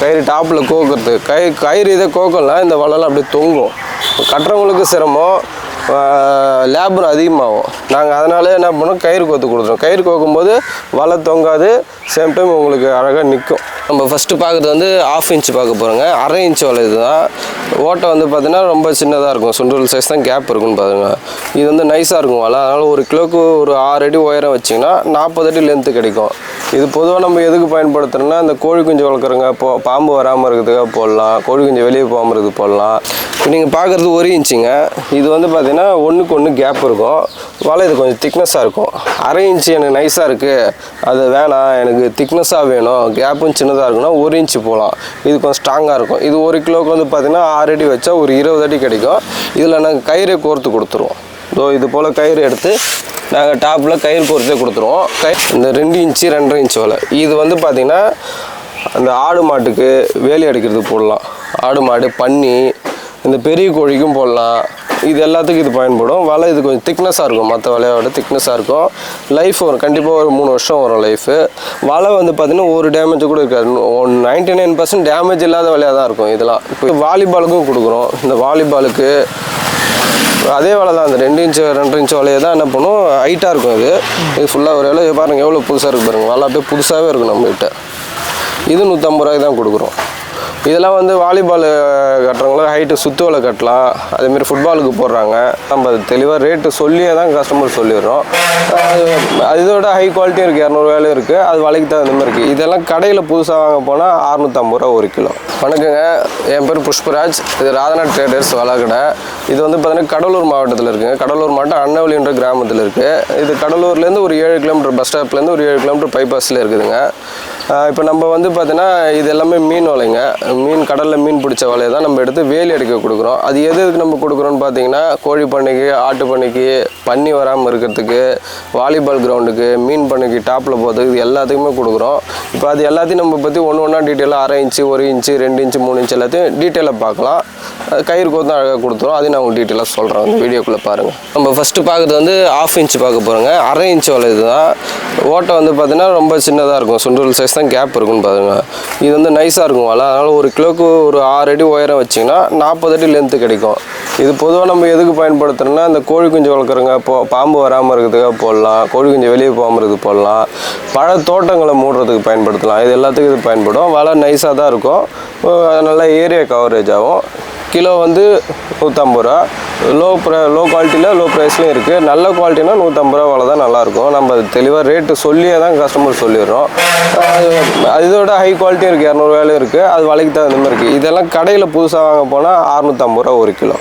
கயிறு டாப்பில் கோக்குறது. கை கயிறு இதை கோக்கலாம் இந்த வலைலாம் அப்படியே தொங்கும். கட்டுறவங்களுக்கு சிரமம். லேபர் அதிகமாகும். நாங்கள் அதனால என்ன பண்ணோம் கயிறு கோத்து கொடுத்துருவோம். கயிறு கோக்கும்போது வலை தொங்காது. சேம் டைம் உங்களுக்கு அழகாக நிற்கும் நம்ம ஃபஸ்ட்டு பார்க்குறது வந்து ஆஃப் இன்ச் பார்க்க போகிறோங்க அரை இன்ச் வலை இதுதான். ஓட்டை வந்து பார்த்தீங்கன்னா ரொம்ப சின்னதாக இருக்கும். சுண்டல் சைஸ் தான் கேப் இருக்குன்னு பாருங்க இது வந்து நைஸாக இருக்கும் வலை. அதனால் ஒரு கிலோக்கு ஒரு ஆறு அடி உயரம் வச்சிங்கன்னா நாற்பது அடி லென்த்து கிடைக்கும். இது பொதுவாக நம்ம எதுக்கு பயன்படுத்துகிறோம்னா இந்த கோழி குஞ்சு வளர்க்குறவங்க இப்போ பாம்பு வராமல் இருக்கிறதுக்காக போடலாம். கோழி குஞ்சு வெளியே போகாமல் இருக்கிறது போடலாம். இப்போ நீங்கள் பார்க்குறது ஒரு இன்ச்சுங்க இது வந்து பார்த்திங்கன்னா ஒன்றுக்கு ஒன்று கேப் இருக்கும். வலை இது கொஞ்சம் திக்னஸாக இருக்கும். அரை இன்ச்சு எனக்கு நைஸாக இருக்குது அது வேணாம். எனக்கு திக்னஸாக வேணும். கேப்பும் சின்னதாக இருக்குன்னா ஒரு இன்ச்சு போகலாம் இது கொஞ்சம் ஸ்ட்ராங்காக இருக்கும். இது ஒரு கிலோவுக்கு வந்து பார்த்தீங்கன்னா ஆறு அடி வச்சா ஒரு இருபது அடி கிடைக்கும். இதில் நாங்கள் கயிறை கோர்த்து கொடுத்துருவோம். ஸோ இது போல் கயிறு எடுத்து நாங்கள் டாப்பில் கயிறு கோர்த்தே கொடுத்துருவோம். கை இந்த ரெண்டு இன்ச்சு ரெண்டரை இன்ச்சு வலை. இது வந்து பார்த்திங்கன்னா அந்த ஆடு மாட்டுக்கு வேலி அடிக்கிறதுக்கு போடலாம். ஆடு மாடு பன்னி இந்த பெரிய கோழிக்கும் போடலாம். இது எல்லாத்துக்கும் இது பயன்படும். வலை இது கொஞ்சம் திக்னஸாக இருக்கும். மற்ற வலையோட திக்னஸாக இருக்கும். லைஃப் வரும். கண்டிப்பாக ஒரு மூணு வருஷம் வரும் லைஃபு வலை வந்து பார்த்திங்கன்னா ஒரு டேமேஜ் கூட இருக்காது. One ninety nine percent damage இல்லாத வலையாக தான் இருக்கும் இதெல்லாம். இப்போ வாலிபாலுக்கும் கொடுக்குறோம். இந்த வாலிபாலுக்கு அதே வேலை தான். அந்த ரெண்டு இன்ச்சு ரெண்டு இன்ச்சு வலையை தான் என்ன பண்ணும்? ஹைட்டாக இருக்கும் இது. இது ஃபுல்லாக ஒரு வேலை பாருங்கள் எவ்வளோ புதுசாக இருக்குது பாருங்கள் வலை அப்படியே புதுசாகவே இருக்கும் நம்மகிட்ட. இது நூற்றம்பது ரூபாய்க்கு தான் கொடுக்குறோம். இதெல்லாம் வந்து வாலிபால் கட்டுறவங்களும் ஹைட்டு சுத்துவலை கட்டலாம். அதேமாரி ஃபுட்பாலுக்கு போடுறாங்க. நம்ம அது தெளிவாக ரேட்டு சொல்லியே தான் கஸ்டமர் சொல்லிடுறோம். அது இதோட ஹை குவாலிட்டியும் இருக்குது இரநூறுவாயிலும் இருக்குது அது வலைக்கு தகுந்த மாதிரி இருக்குது இதெல்லாம் கடையில் புதுசாக வாங்க போனால் அறுநூற்றம்பது ரூபா ஒரு கிலோ. வணக்கங்க. என் பேர் புஷ்பராஜ். இது ராதனா ட்ரேடர்ஸ் வளக்கடை இது வந்து பார்த்தீங்கன்னா கடலூர் மாவட்டத்தில் இருக்குங்க. கடலூர் மாவட்டம் அன்னவலின்ற கிராமத்தில் இருக்குது இது கடலூர்லேருந்து ஒரு ஏழு கிலோமீட்டர் பஸ் ஸ்டாப்லேருந்து ஒரு ஏழு கிலோமீட்டர் பைபாஸில் இருக்குதுங்க. இப்போ நம்ம வந்து பார்த்தீங்கன்னா இது எல்லாமே மீன் வலைங்க மீன் கடலில் மீன் பிடிச்ச வலையை தான் நம்ம எடுத்து வேலி அடிக்க கொடுக்குறோம். அது எது எதுக்கு நம்ம கொடுக்குறோன்னு பார்த்தீங்கன்னா கோழி பண்ணைக்கு ஆட்டு பண்ணைக்கு பன்னி வராமல் இருக்கிறதுக்கு வாலிபால் கிரவுண்டுக்கு மீன் பண்ணைக்கு டாப்பில் போகிறதுக்கு இது எல்லாத்துக்குமே கொடுக்குறோம். இப்போ அது எல்லாத்தையும் நம்ம பற்றி ஒன்று ஒன்றா டீட்டெயிலாக அரை இன்ச்சு ஒரு இன்ச்சு ரெண்டு இன்ச்சு மூணு இன்ச்சு எல்லாத்தையும் டீட்டெயிலாக பார்க்கலாம். கயிறு கோத்தம் அழகாக கொடுத்துரும். அதையும் நான் உங்களுக்கு டீட்டெயிலாக சொல்கிறேன் அந்த வீடியோக்குள்ளே பாருங்கள் நம்ம ஃபஸ்ட்டு பார்க்குறது வந்து ஆஃப் இன்ச்சு பார்க்க போகிறோங்க அரை இன்ச் வலை இதுதான். ஓட்டை வந்து பார்த்தீங்கன்னா ரொம்ப சின்னதாக இருக்கும். சுண்டல் சைஸ் பர்சன்ட் கேப் இருக்குன்னு பாருங்க. இது வந்து நைஸாக இருக்கும் வலை அதனால் ஒரு கிலோக்கு ஒரு ஆறு அடி உயரம் வச்சிங்கன்னா நாற்பது அடி லென்த்து கிடைக்கும். இது பொதுவாக நம்ம எதுக்கு பயன்படுத்துகிறோம்னா இந்த கோழி குஞ்சு வளர்க்குறோங்க இப்போ பாம்பு வராமல் இருக்கிறதுக்காக போடலாம். கோழி குஞ்சு வெளியே போகாமல் இருக்கிறது போடலாம். பழ தோட்டங்களை மூடுறதுக்கு பயன்படுத்தலாம். இது எல்லாத்துக்கும் இது பயன்படும். வலை நைஸாக தான் இருக்கும். நல்லா ஏரியா கவரேஜ் ஆகும். கிலோ வந்து நூற்றம்பது ரூபா. லோ ப்ர லோ குவாலிட்டியில் லோ ப்ரைஸ்லையும் இருக்குது நல்ல குவாலிட்டினா நூற்றம்பது ரூபா தான் நல்லாயிருக்கும். நம்ம அது தெளிவாக ரேட்டு சொல்லியே தான் கஸ்டமர் சொல்லிடுறோம். அதோட ஹை குவாலிட்டியும் இருக்குது இரநூறுவாயிலும் இருக்குது அது வலைக்கு தகுந்த மாதிரி இருக்குது இதெல்லாம் கடையில் புதுசாக வாங்க போனால் அறுநூற்றம்பது ரூபா ஒரு கிலோ.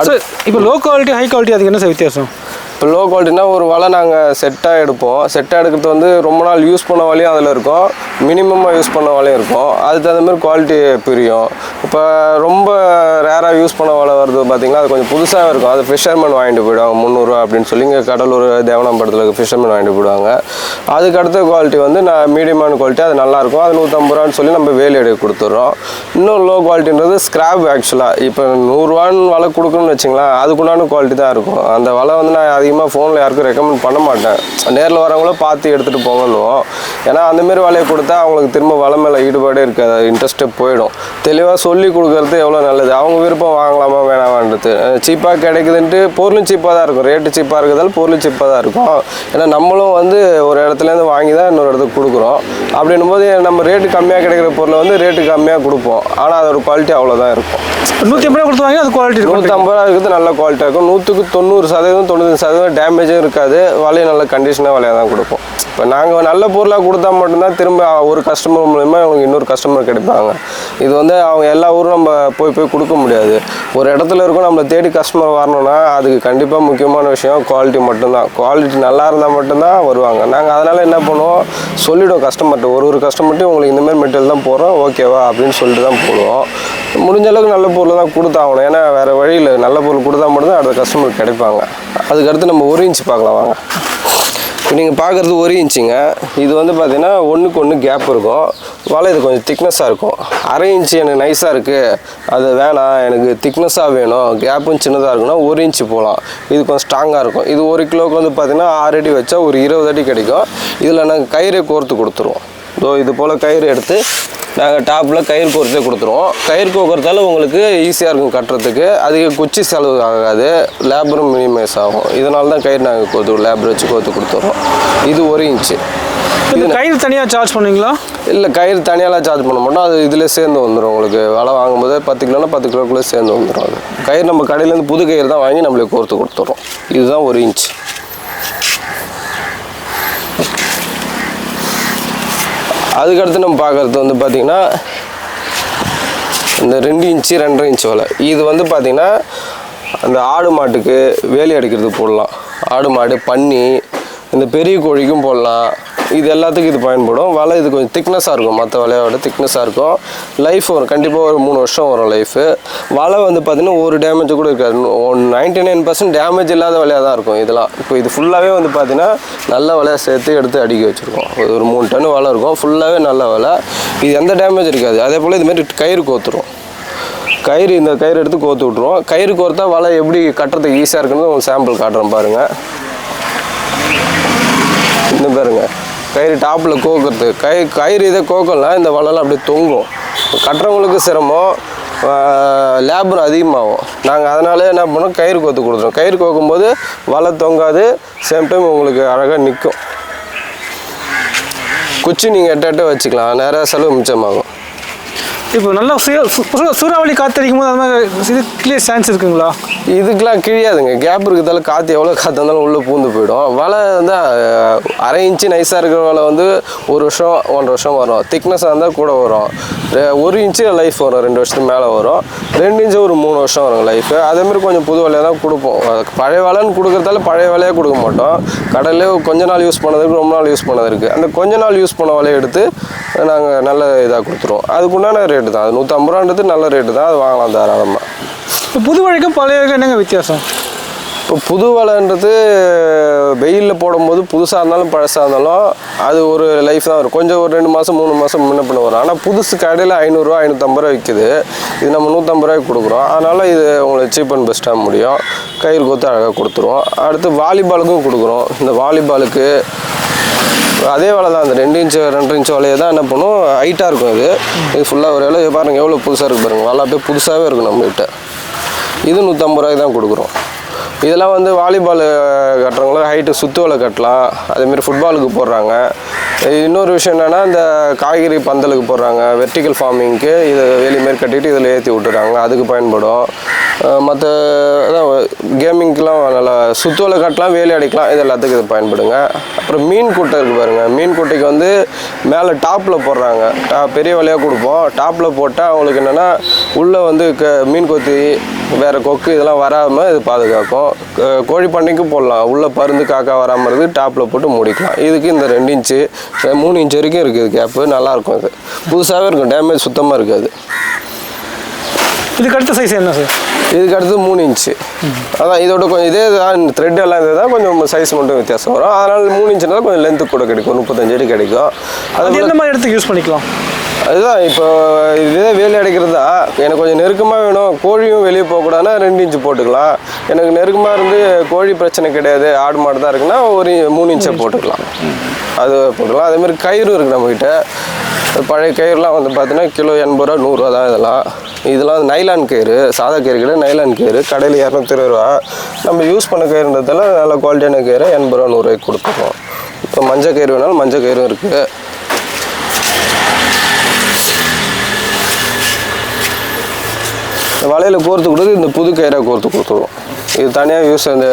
அது இப்போ லோ குவாலிட்டி ஹை குவாலிட்டி அதுக்கு என்ன சார் வித்தியாசம்? இப்போ லோ குவாலிட்டினா ஒரு வலை நாங்கள் செட்டாக எடுப்போம். செட்டாக எடுக்கிறது வந்து ரொம்ப நாள் யூஸ் பண்ண வலையும் அதில் இருக்கும். மினிமமாக யூஸ் பண்ண வலையும் இருக்கும். அதுக்கு தகுந்த மாதிரி குவாலிட்டி பிரியும். இப்போ ரொம்ப ரேராக யூஸ் பண்ண வலை வருது பார்த்திங்கன்னா அது கொஞ்சம் புதுசாக இருக்கும். அது ஃபிஷர்மேன் வாங்கிட்டு போயிடுவாங்க. முந்நூறுரூவா அப்படின்னு சொல்லி இங்கே கடலூர் தேவனாம்பரத்தில் ஃபிஷர்மேன் வாங்கிட்டு போயிடுவாங்க. அதுக்கு அடுத்த குவாலிட்டி வந்து நான் மீடியமான குவாலிட்டி அது நல்லாயிருக்கும் அது நூற்றம்பது ரூபான்னு சொல்லி நம்ம வேலி எடுக்க கொடுத்துட்றோம் இன்னும் லோ குவாலிட்டின்றது ஸ்க்ராப் ஆக்சுவலாக இப்போ நூறுரூவான்னு வலை கொடுக்கணும்னு வச்சுங்களேன் அதுக்குண்டான குவாலிட்டி தான் இருக்கும். அந்த வலை வந்து நான் அதிகமாக ஃபோனில் யாருக்கும் ரெக்கமெண்ட் பண்ண மாட்டேன். நேரில் வரவங்களும் பார்த்து எடுத்துகிட்டு போங்கன்னுவோம். ஏன்னா அந்தமாரி வலையை கொடுத்தா அவங்களுக்கு திரும்ப வலை மேலே ஈடுபாடே இருக்காது. இன்ட்ரெஸ்ட்டே போயிடும். தெளிவாக சொல்லி கொடுக்கறது எவ்வளோ நல்லது. அவங்க விருப்பம் வாங்கலாமா வேணாமான்றது. சீப்பாக கிடைக்குதுன்ட்டு பொருளும் சீப்பாக தான் இருக்கும். ரேட்டு சீப்பாக இருக்கிறதால பொருளும் சீப்பாக தான் இருக்கும். ஏன்னா நம்மளும் வந்து ஒரு இடத்துலேருந்து வாங்கி தான் இன்னொரு இடத்துக்கு கொடுக்குறோம். அப்படின்னும் போது நம்ம ரேட்டு கம்மியாக கிடைக்கிற பொருளை வந்து ரேட்டு கம்மியாக கொடுப்போம். ஆனால் அதோட குவாலிட்டி அவ்வளோதான் இருக்கும். நூற்றி ஐம்பது ரூபா கொடுத்து வாங்கி அது குவாலிட்டி இருக்கும். நூற்றம்பது ரூபா இருக்கிறது நல்ல குவாலிட்டியாக இருக்கும். நூற்றுக்கு தொண்ணூறு சதவீதம் தொண்ணூறு சதவீதம் டேமேஜும் இருக்காது. வலையும் நல்ல கண்டிஷனாக வலையாக தான் கொடுப்போம் இப்போ நாங்கள் நல்ல பொருளாக கொடுத்தா மட்டும்தான் திரும்ப ஒரு கஸ்டமர் மூலிமா அவங்களுக்கு இன்னொரு கஸ்டமர் கிடைப்பாங்க இது வந்து அவங்க எல்லா ஊரும் நம்ம போய் போய் கொடுக்க முடியாது. ஒரு இடத்துல இருக்கும் நம்மளை தேடி கஸ்டமர் வரணும்னா அதுக்கு கண்டிப்பாக முக்கியமான விஷயம் குவாலிட்டி மட்டும்தான். குவாலிட்டி நல்லா இருந்தால் மட்டும்தான் வருவாங்க. நாங்கள் அதனால் என்ன பண்ணுவோம்? சொல்லிவிடுவோம் கஸ்டமர்கிட்ட ஒரு ஒரு கஸ்டமர்ட்டையும் உங்களுக்கு இந்தமாதிரி மெட்டீரியல் தான் போகிறோம் ஓகேவா அப்படின்னு சொல்லிட்டு தான் போடுவோம். முடிஞ்ச அளவுக்கு நல்ல பொருள் தான் கொடுத்தாகணும். ஏன்னா வேறு வழியில் நல்ல பொருள் கொடுத்தா மட்டும்தான் அடுத்த கஸ்டமர் கிடைப்பாங்க. அதுக்கடுத்து நம்ம ஒரு இன்ச் பார்க்கலாம் வாங்க. இப்போ நீங்கள் பார்க்குறது ஒரு இன்ச்சுங்க. இது வந்து பார்த்தீங்கன்னா ஒன்றுக்கு ஒன்று கேப் இருக்கும். வலை இது கொஞ்சம் திக்னஸாக இருக்கும். அரை இன்ச்சு எனக்கு நைஸாக இருக்குது அது வேணாம். எனக்கு திக்னஸாக வேணும். கேப்பும் சின்னதாக இருக்குன்னா ஒரு இன்ச்சு போகலாம் இது கொஞ்சம் ஸ்ட்ராங்காக இருக்கும். இது ஒரு கிலோவுக்கு வந்து பார்த்தீங்கன்னா ஆறு அடி வச்சா ஒரு இருபது அடி கிடைக்கும். இதில் நாங்கள் கயிறை கோர்த்து கொடுத்துருவோம். ஸோ இது போல் கயிறு எடுத்து நாங்கள் டாப்பில் கயிறு கோர்த்தே கொடுத்துருவோம். கயிறு கோக்கிறதால உங்களுக்கு ஈஸியாக இருக்கும் கட்டுறதுக்கு. அதிக குச்சி செலவு ஆகாது. லேபரும் மினிமைஸ் ஆகும். இதனால தான் கயிறு நாங்கள் கோத்து லேபர் வச்சு கோத்து கொடுத்துட்றோம் இது ஒரு இன்ச்சு இந்த கயிறு தனியாக சார்ஜ் பண்ணுவீங்களா? இல்லை கயிறு தனியாலாம் சார்ஜ் பண்ண மாட்டோம். அது இதில் சேர்ந்து வந்துடும் உங்களுக்கு. வலை வாங்கும்போது பத்து கிலோனா பத்து கிலோக்குள்ளே சேர்ந்து வந்துடும் அது. கயிறு நம்ம கடையிலேருந்து புது கயிறு தான் வாங்கி நம்மளுக்கு கோர்த்து கொடுத்துட்றோம் இதுதான் ஒரு இன்ச் அதுக்கடுத்து நம்ம பார்க்குறது வந்து பார்த்திங்கன்னா இந்த ரெண்டு இன்ச்சு ரெண்டரை இன்ச்சு வலை. இது வந்து பார்த்திங்கன்னா அந்த ஆடு மாட்டுக்கு வேலி அடிக்கிறதுக்கு போடலாம். ஆடு மாடு பன்னி இந்த பெரிய கோழிக்கும் போடலாம். இது எல்லாத்துக்கும் இது பயன்படும். வலை இது கொஞ்சம் திக்னஸாக இருக்கும். மற்ற வலையோட திக்னஸாக இருக்கும். லைஃப் வரும் கண்டிப்பாக ஒரு மூணு வருஷம் வரும் லைஃபு வலை வந்து பார்த்திங்கன்னா ஒரு டேமேஜ் கூட இருக்காது. One ninety nine percent damage இல்லாத வலையாக தான் இருக்கும் இதெல்லாம். இப்போ இது ஃபுல்லாகவே வந்து பார்த்திங்கன்னா நல்ல வலையை சேர்த்து எடுத்து அடிக்க வச்சுருக்கோம். ஒரு மூணு டன் வலை இருக்கும். ஃபுல்லாகவே நல்ல வலை. இது எந்த டேமேஜ் இருக்காது. அதே போல் இதுமாரி கயிறு கோத்துரும். கயிறு இந்த கயிறு எடுத்து கோத்து விட்ருவோம் கயிறு கோர்த்தா வலை எப்படி கட்டுறதுக்கு ஈஸியாக இருக்குன்னு ஒரு சாம்பிள் காட்டுறேன் பாருங்கள் இந்த பாருங்க கயிறு டாப்பில் கோக்கிறது. கை கயிறு இதை கோக்கலாம் இந்த வலைலாம் அப்படியே தொங்கும். கட்டுறவங்களுக்கு சிரமம். லேபர் அதிகமாகும். நாங்கள் அதனால என்ன பண்ணோம்? கயிறு கோத்து கொடுத்துருவோம் கயிறு கோக்கும்போது வலை தொங்காது. சேம் டைம் உங்களுக்கு அழகாக நிற்கும் குச்சி நீங்கள் எட்ட எட்ட வச்சுக்கலாம். நிறையா செலவு மிச்சமாகும். இப்போ நல்லா சூறாவளி காத்தடிக்கும் போது அந்த மாதிரி இது கிளியர் சான்ஸ் இருக்குங்களா? இதுக்கெலாம் கிழியாதுங்க. கேப் இருக்கிறதால காற்று எவ்வளோ காற்று இருந்தாலும் உள்ளே பூந்து போயிடும். வலை வந்து அரை இன்ச்சு நைஸாக இருக்கிற வலை வந்து ஒரு வருஷம் ஒன்றரை வருஷம் வரும். திக்னஸாக இருந்தால் கூட வரும். ஒரு இன்ச்சு லைஃப் வரும். ரெண்டு வருஷத்துக்கு மேலே வரும். ரெண்டு இன்ச்சு ஒரு மூணு வருஷம் வரும் லைஃபு அதேமாதிரி கொஞ்சம் புது வலையாக தான் கொடுப்போம். அது பழைய வலைன்னு கொடுக்குறதால பழைய வலையாக கொடுக்க மாட்டோம். கடையிலே கொஞ்ச நாள் யூஸ் பண்ணதுக்கு ரொம்ப நாள் யூஸ் பண்ணதுக்கு அந்த கொஞ்ச நாள் யூஸ் பண்ண வலையை எடுத்து நாங்கள் நல்ல இதாக கொடுத்துருவோம். அதுக்குண்டான ரேட்டு தான். அது நூற்றம்பது ரூபான்றது நல்ல ரேட்டு தான். அது வாங்கலாம் தாராளமாக இப்போ புது வலைக்கும் பழைய என்னங்க வித்தியாசம்? இப்போ புது வலைன்றது வெயிலில் போடும்போது புதுசாக இருந்தாலும் பழசாக இருந்தாலும் அது ஒரு லைஃப் தான் வரும். கொஞ்சம் ஒரு ரெண்டு மாதம் மூணு மாதம் முன்ன பண்ண வரும். ஆனால் புதுசு கடையில் ஐநூறுரூவா ஐநூற்றம்பது ரூபா விற்கிது இது நம்ம நூற்றம்பது ரூபாய்க்கு கொடுக்குறோம். அதனால் இது உங்களுக்கு சீப் அண்ட் பெஸ்ட்டாக முடியும். கயிறு கொத்து அழகாக கொடுத்துருவோம். அடுத்து வாலிபாலுக்கும் கொடுக்குறோம். இந்த வாலிபாலுக்கு அதே வலை தான். அந்த ரெண்டு இன்ச்சு ரெண்டு இன்ச்சு வலையை தான் என்ன பண்ணும் ஹைட்டாக இருக்கும் இது இது ஃபுல்லாக ஒரு வேலை. பாருங்கள் எவ்வளோ புதுசாக இருக்குது பாருங்கள் வலை அப்படியே புதுசாகவே இருக்கும் நம்மகிட்ட. இது நூற்றம்பது ரூபாய்க்கு தான் கொடுக்குறோம். இதெல்லாம் வந்து வாலிபால் கட்டுறவங்களும் ஹைட்டு சுத்துவலை கட்டலாம். அதேமாரி ஃபுட்பாலுக்கு போடுறாங்க. இன்னொரு விஷயம் என்னென்னா இந்த காய்கறி பந்தலுக்கு போடுறாங்க. வெர்டிக்கல் ஃபார்மிங்க்கு இதை வேலி மாரி கட்டிட்டு இதில் ஏற்றி விட்டுறாங்க. அதுக்கு பயன்படும். மற்ற அதான் கேமிங்க்கெலாம் நல்லா சுத்துவலை கட்டலாம் வேலி அடிக்கலாம். இது எல்லாத்துக்கும் இது பயன்படுங்க. அப்புறம் மீன் குட்டை இருக்குது பாருங்கள் மீன் குட்டைக்கு வந்து மேலே டாப்பில் போடுறாங்க. டா பெரிய வலையாக கொடுப்போம். டாப்பில் போட்டால் அவங்களுக்கு என்னென்னா உள்ளே வந்து க மீன் கொத்தி வேறு கொக்கு இதெல்லாம் வராமல் இது பாதுகாக்கும். கோழி பண்ணைக்கும் போடலாம். உள்ளே பருந்து காக்கா வராமல் இருக்கு டாப்பில் போட்டு முடிக்கலாம். இதுக்கு இந்த ரெண்டு இன்ச்சு மூணு இன்ச் வரைக்கும் இருக்குது கேப்பு நல்லாயிருக்கும் இது புதுசாகவே இருக்கும். டேமேஜ் சுத்தமாக இருக்காது. இதுக்கு அடுத்த சைஸ் என்ன சார் இதுக்கு அடுத்து மூணு இன்ச்சு. அதான் இதோட கொஞ்சம் இதே தான் த்ரெட் எல்லாம் தான் கொஞ்சம் சைஸ் மட்டும் வித்தியாசம் வரும். அதனால் மூணு இன்ச்சுனால கொஞ்சம் லென்த்து கூட கிடைக்கும். முப்பத்தஞ்சு அடி கிடைக்கும். அது அது எந்த மாதிரி இடத்துக்கு யூஸ் பண்ணிக்கலாம்? அதுதான் இப்போ இதே வேலி அடைக்கிறது தான் எனக்கு கொஞ்சம் நெருக்கமாக வேணும் கோழியும் வெளியே போகக்கூடாதுன்னா ரெண்டு இன்ச்சு போட்டுக்கலாம். எனக்கு நெருக்கமாக இருந்து கோழி பிரச்சனை கிடையாது ஆடு மாடு தான் இருக்குன்னா ஒரு மூணு இன்ச்சை போட்டுக்கலாம். அது போட்டுக்கலாம். அதேமாதிரி கயிறு இருக்குது நம்மக்கிட்ட பழைய கயிறுலாம் வந்து பார்த்தீங்கன்னா கிலோ எண்பது ரூபா நூறுரூவா தான் இதெல்லாம். இதெல்லாம் நைலான் கயிறு சாதா கயிறு கிடையாது நைலான் கயிறு. கடையில் இரநூத்தி இருபது ரூபா. நம்ம யூஸ் பண்ண கயிறுன்றதால நல்ல குவாலிட்டியான கயிறு எண்பது ரூபா நூறுரூவாய்க்கு கொடுத்துருவோம். இப்போ மஞ்சள் கயிறு வேணாலும் மஞ்சள் கயிறும் இருக்குது இந்த வலையில் கோர்த்து கொடுத்து இந்த புது கயிறாக கோர்த்து கொடுத்துருவோம் இது தனியாக யூஸ் இந்த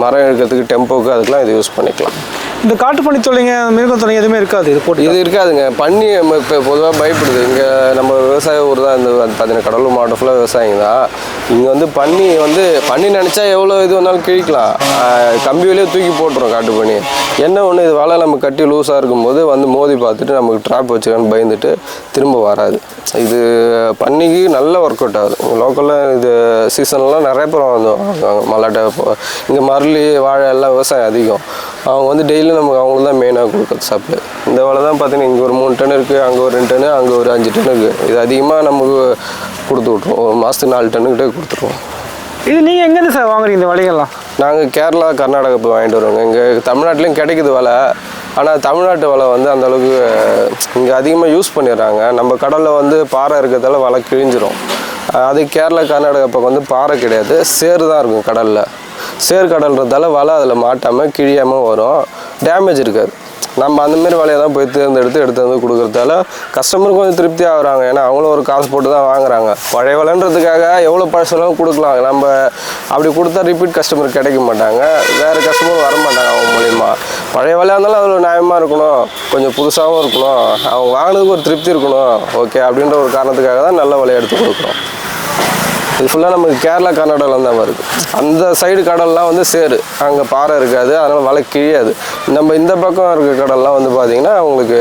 மரம் எடுக்கிறதுக்கு டெம்போக்கு அதுக்கெலாம் இது யூஸ் பண்ணிக்கலாம். இந்த காட்டு பண்ணி தொல்லைங்க மிருகம் தொல்லைங்க எதுவுமே இருக்காது. இது போட்டு இது இருக்காதுங்க. பன்னி நம்ம இப்போ பொதுவாக பயப்படுது. இங்கே நம்ம விவசாய ஊர் தான் இந்த பார்த்தீங்கன்னா கடலூர் மாவட்டம் ஃபுல்லாக விவசாயிங்க தான். இங்கே வந்து பன்னி வந்து பன்னி நினச்சா எவ்வளோ இது வேணாலும் கிழிக்கலாம். கம்பி வழியே தூக்கி போட்டுரும் காட்டு பண்ணி என்ன ஒன்று இது வலை நம்ம கட்டி லூஸாக இருக்கும்போது வந்து மோதி பார்த்துட்டு நமக்கு ட்ராப் வச்சுக்கான்னு பயந்துட்டு திரும்ப வராது. இது பண்ணிக்கு நல்ல ஒர்க் அவுட் ஆகுது. லோக்கலில் இது சீசன்லாம் நிறைய பேர் வந்து மல்லாட்டை இங்கே மரளி வாழை எல்லாம் விவசாயம் அதிகம். அவங்க வந்து டெய்லி நமக்கு அவங்களுக்கு தான் மெயினாக கொடுக்குறது சப்ளை இந்த வேலை தான் பார்த்தீங்கன்னா இங்கே ஒரு மூணு டன் இருக்குது அங்கே ஒரு ரெண்டு டன்னு அங்கே ஒரு அஞ்சு டன் இருக்குது இது அதிகமாக நமக்கு கொடுத்து விட்ருவோம் ஒரு மாதத்துக்கு நாலு டன்னுக்கிட்டே கொடுத்துருவோம். இது நீங்கள் எங்கேருந்து சார் வாங்குறீங்க இந்த வலைகள்லாம் நாங்கள் கேரளா கர்நாடகா போய் வாங்கிட்டு வருவோங்க. இங்கே தமிழ்நாட்டிலையும் கிடைக்குது வேலை. ஆனால் தமிழ்நாட்டு வலை வந்து அந்த அளவுக்கு இங்கே அதிகமாக யூஸ் பண்ணிடுறாங்க. நம்ம கடலில் வந்து பாறை இருக்கிறதால வலை கிழிஞ்சிரும். அது கேரளா கர்நாடகா பக்கம் வந்து பாறை கிடையாது. சேறு தான் இருக்கும் கடலில். சேர்க்கடல்ன்றதால வலை அதில் மாட்டாமல் கிழியாமல் வரும். டேமேஜ் இருக்காது. நம்ம அந்தமாரி வலையை தான் போய் தேர்ந்தெடுத்து எடுத்து வந்து கொடுக்குறதால கஸ்டமர் கொஞ்சம் திருப்தி ஆகுறாங்க. ஏன்னா அவங்களும் ஒரு காசு போட்டு தான் வாங்குறாங்க. பழைய வலைன்றதுக்காக எவ்வளோ பழசெல்லாம் கொடுக்கலாம். நம்ம அப்படி கொடுத்தா ரிப்பீட் கஸ்டமர் கிடைக்க மாட்டாங்க. வேறு கஸ்டமர் வர மாட்டாங்க அவங்க மூலிமா பழைய வலையாக இருந்தாலும் அதில் நியாயமாக இருக்கணும். கொஞ்சம் புதுசாகவும் இருக்கணும். அவங்க வாங்கினதுக்கு ஒரு திருப்தி இருக்கணும். ஓகே அப்படின்ற ஒரு காரணத்துக்காக தான் நல்ல வலையை எடுத்து கொடுக்குறோம். இது ஃபுல்லாக நமக்கு கேரளா கர்நாடகாவில் தான் வருது அந்த சைடு கடல்லாம் வந்து சேரு. அங்கே பாறை இருக்காது. அதனால் வலை கிழியாது. நம்ம இந்த பக்கம் இருக்க கடல்லாம் வந்து பார்த்திங்கன்னா உங்களுக்கு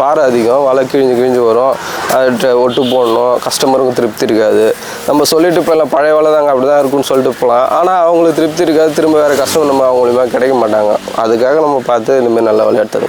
பாறை அதிகம். வலை கிழிஞ்சு கிழிஞ்சு வரும். அது ஒட்டு போடணும். கஸ்டமருக்கும் திருப்தி இருக்காது. நம்ம சொல்லிட்டு போயிடலாம் பழைய வலை தாங்க அப்படி தான் இருக்குன்னு சொல்லிட்டு போகலாம் ஆனால் அவங்களுக்கு திருப்தி இருக்காது. திரும்ப வேறு கஸ்டமர் நம்ம அவங்களுமே கிடைக்க மாட்டாங்க. அதுக்காக நம்ம பார்த்து இந்தமாதிரி நல்ல விளையாட்டு